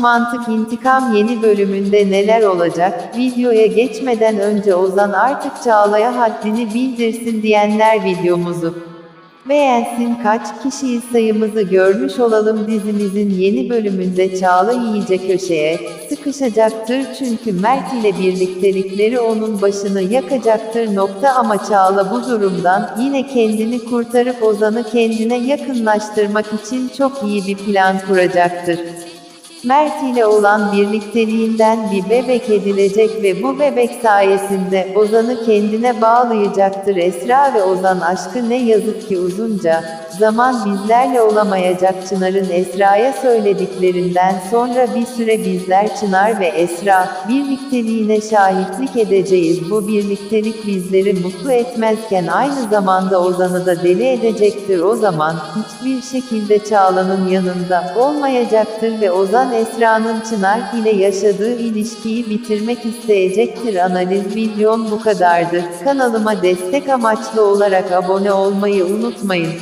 Mantık İntikam yeni bölümünde neler olacak? Videoya geçmeden önce Ozan artık Çağla'ya haddini bildirsin diyenler videomuzu beğensin kaç kişiyiz sayımızı görmüş olalım dizimizin yeni bölümünde Çağla iyice köşeye sıkışacaktır çünkü Mert ile birliktelikleri onun başını yakacaktır nokta ama Çağla bu durumdan yine kendini kurtarıp Ozan'ı kendine yakınlaştırmak için çok iyi bir plan kuracaktır. Mert ile olan birlikteliğinden bir bebek edilecek ve bu bebek sayesinde Ozan'ı kendine bağlayacaktır. Esra ve Ozan aşkı ne yazık ki uzunca zaman bizlerle olamayacak Çınar'ın Esra'ya söylediklerinden sonra bir süre bizler Çınar ve Esra birlikteliğine şahitlik edeceğiz. Bu birliktelik bizleri mutlu etmezken aynı zamanda Ozan'ı da deli edecektir. O zaman hiçbir şekilde Çağla'nın yanında olmayacaktır ve Ozan Esra'nın Çınar ile yaşadığı ilişkiyi bitirmek isteyecektir. Analiz videom bu kadardır. Kanalıma destek amaçlı olarak abone olmayı unutmayın.